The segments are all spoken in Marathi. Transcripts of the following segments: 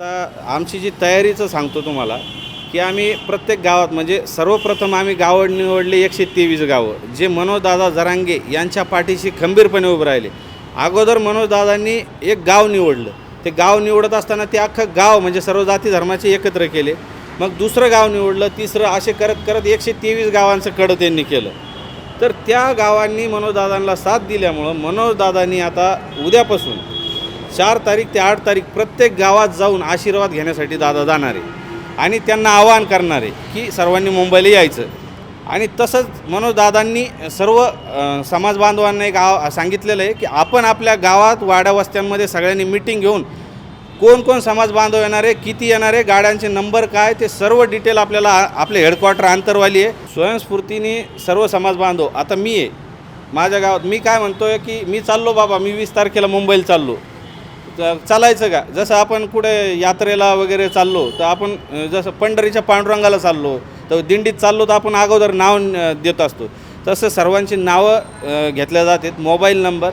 आता आमची जी तयारीचं सांगतो तुम्हाला की आम्ही प्रत्येक गावात म्हणजे सर्वप्रथम आम्ही गावड निवडले एकशे तेवीस गावं जे मनोजदादा जरांगे यांच्या पाठीशी खंबीरपणे उभं राहिले. अगोदर मनोजदादांनी एक गाव निवडलं. ते गाव निवडत असताना ते अख्खं गाव म्हणजे सर्व जाती धर्माचे एकत्र केले. मग दुसरं गाव निवडलं तिसरं असे करत करत एकशे तेवीस गावांचं कडं त्यांनी केलं. तर त्या गावांनी मनोजदादांना साथ दिल्यामुळं मनोजदादांनी आता उद्यापासून चार तारीख ते आठ तारीख प्रत्येक गावात जाऊन आशीर्वाद घेण्यासाठी दादा जाणार आहे आणि त्यांना आवाहन करणार आहे की सर्वांनी मुंबईला यायचं. आणि तसंच मनोजदादांनी सर्व अ, समाज बांधवांना एक आव सांगितलेलं आहे की आपण आपल्या गावात वाड्या वस्त्यांमध्ये सगळ्यांनी मिटिंग घेऊन कोण कोण समाज बांधव येणार आहे किती येणार आहे गाड्यांचे नंबर काय ते सर्व डिटेल आपल्याला आपले हेडक्वार्टर आंतरवाली आहे. स्वयंस्फूर्तीने सर्व समाज बांधव आता मी आहे. माझ्या गावात मी काय म्हणतो आहे की मी चाललो बाबा मी वीस तारखेला मुंबईला चाललो. तर चालायचं का? जसं आपण कुठे यात्रेला वगैरे चाललो तर आपण जसं पंढरीच्या पांडुरंगाला चाललो तर दिंडीत चाललो तर आपण अगोदर नाव देत असतो. तसं सर्वांची नावं घेतल्या जातात. मोबाईल नंबर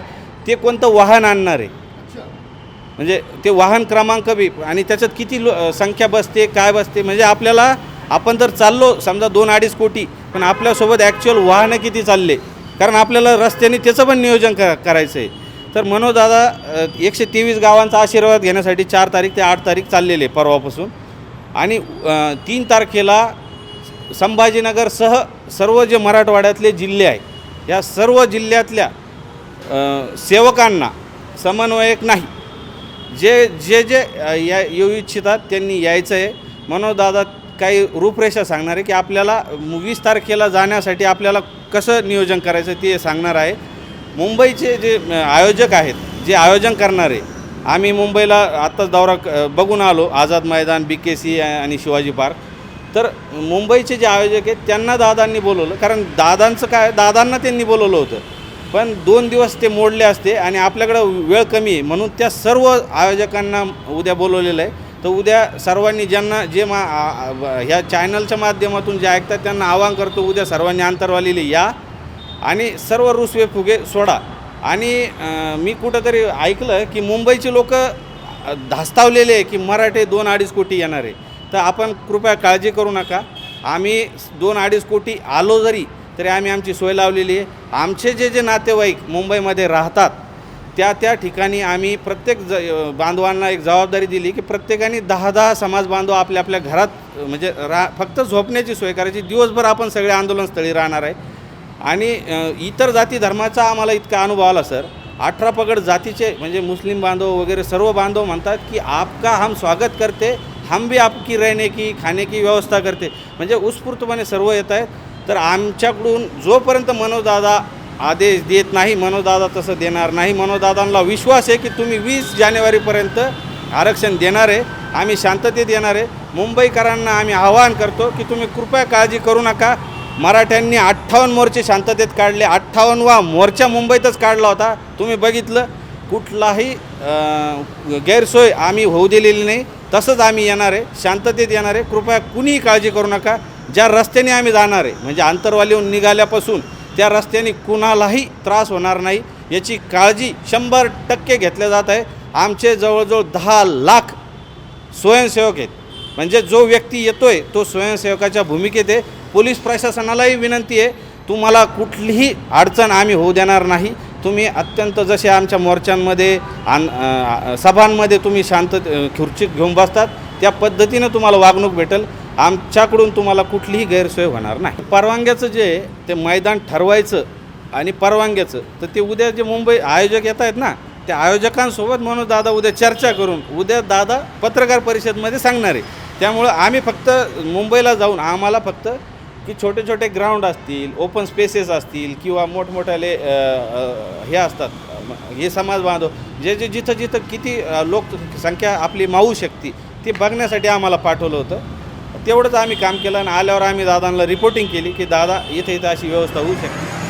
ते कोणतं वाहन आणणार? आहे म्हणजे ते वाहन क्रमांक बी आणि त्याच्यात किती लो संख्या बसते काय बसते? म्हणजे आपल्याला आपण जर चाललो समजा दोन अडीच कोटी पण आपल्यासोबत ॲक्च्युअल वाहनं किती चालले? कारण आपल्याला रस्त्याने त्याचं पण नियोजन क करायचं आहे तर मनोदादा एकशे तेवीस गावांचा आशीर्वाद घेण्यासाठी चार तारीख ते आठ तारीख चाललेले आहे परवापासून. आणि तीन तारखेला संभाजीनगरसह सर्व जे मराठवाड्यातले जिल्हे आहेत या सर्व जिल्ह्यातल्या सेवकांना समन्वयक नाही. जे जे जे या येऊ इच्छितात त्यांनी यायचं आहे. मनोदादा काही रूपरेषा सांगणार आहे की आपल्याला वीस तारखेला जाण्यासाठी आपल्याला कसं नियोजन करायचं ते सांगणार आहे. मुंबईचे जे आयोजक आहेत जे आयोजन करणारे आम्ही मुंबईला आत्ताच दौरा बघून आलो आझाद मैदान बी के सी आणि शिवाजी पार्क. तर मुंबईचे जे आयोजक आहेत त्यांना दादांनी बोलवलं कारण दादांचं काय दादांना त्यांनी बोलवलं होतं. पण दोन दिवस ते मोडले असते आणि आपल्याकडं वेळ कमी आहे म्हणून त्या सर्व आयोजकांना उद्या बोलवलेलं आहे. तर उद्या सर्वांनी ज्यांना जे मा ह्या चॅनलच्या माध्यमातून जे ऐकतात त्यांना आवाहन करतो उद्या सर्वांनी अंतरवालीले या. आणि सर्व रुसवे फुगे सोडा. आणि मी कुठंतरी ऐकलं की मुंबईची लोक धास्तावलेले आहे की मराठे दोन अडीच कोटी येणार आहे. तर आपण कृपया काळजी करू नका. आम्ही दोन अडीच कोटी आलो जरी तरी आम्ही आमची सोय लावलेली आहे. आमचे जे जे नातेवाईक मुंबईमध्ये राहतात त्या त्या ठिकाणी आम्ही प्रत्येक ज बांधवांना एक जबाबदारी दिली की प्रत्येकाने दहा दहा समाज बांधव आपल्या आपल्या घरात म्हणजे रा फक्त झोपण्याची सोय करायची. दिवसभर आपण सगळे आंदोलनस्थळी राहणार आहे. आणि इतर जाती धर्माचा आम्हाला इतका अनुभव आला सर. अठरा पगड जातीचे म्हणजे मुस्लिम बांधव वगैरे सर्व बांधव म्हणतात की आपका हम स्वागत करते हम भी आपकी रहने की खाने की व्यवस्था करते. म्हणजे उत्स्फूर्तपणे सर्व येत आहेत. तर आमच्याकडून जोपर्यंत मनोजदादा आदेश देत नाही मनोजदादा तसं देणार नाही मनोजदादांना विश्वास आहे की तुम्ही वीस जानेवारीपर्यंत आरक्षण देणार आहे आम्ही शांततेत येणार आहे. मुंबईकरांना आम्ही आवाहन करतो की तुम्ही कृपया काळजी करू नका मराठ्यांनी अठ्ठावन्न मोर्चे शांततेत काढले. अठ्ठावन्नवा मोर्चा मुंबईतच काढला होता. तुम्ही बघितलं कुठलाही गैरसोय आम्ही होऊ दिलेली नाही. तसंच आम्ही येणार आहे शांततेत येणार आहे. कृपया कुणीही काळजी करू नका. ज्या रस्त्याने आम्ही जाणार आहे म्हणजे आंतरवालीहून निघाल्यापासून त्या रस्त्याने कुणालाही त्रास होणार नाही. याची काळजी शंभर टक्के घेतल्या जात आहे. आमचे जवळजवळ दहा लाख स्वयंसेवक आहेत. म्हणजे जो व्यक्ती येतोय तो स्वयंसेवकाच्या भूमिकेत आहे. पोलीस प्रशासनालाही विनंती आहे तुम्हाला कुठलीही अडचण आम्ही होऊ देणार नाही. तुम्ही अत्यंत जसे आमच्या मोर्चांमध्ये आन सभांमध्ये तुम्ही शांत खुर्ची खुर्चीत घेऊन बसतात त्या पद्धतीनं तुम्हाला वागणूक भेटेल. आमच्याकडून तुम्हाला कुठलीही गैरसोय होणार नाही. परवानग्याचं जे आहे ते मैदान ठरवायचं आणि परवानग्याचं तर ते उद्या जे मुंबई आयोजक येत आहेत ना त्या आयोजकांसोबत म्हणून दादा उद्या चर्चा करून उद्या दादा पत्रकार परिषदमध्ये सांगणार आहे. त्यामुळं आम्ही फक्त मुंबईला जाऊन आम्हाला फक्त की छोटे छोटे ग्राउंड असतील ओपन स्पेसेस असतील किंवा मोठमोठ्याले हे असतात. हे समाज बांधव जे जे जिथं जिथं किती लोकसंख्या आपली मावू शकते ती बघण्यासाठी आम्हाला पाठवलं होतं. तेवढंच आम्ही काम केलं आणि आल्यावर आम्ही दादांना रिपोर्टिंग केली की दादा इथं इथं अशी व्यवस्था होऊ शकते.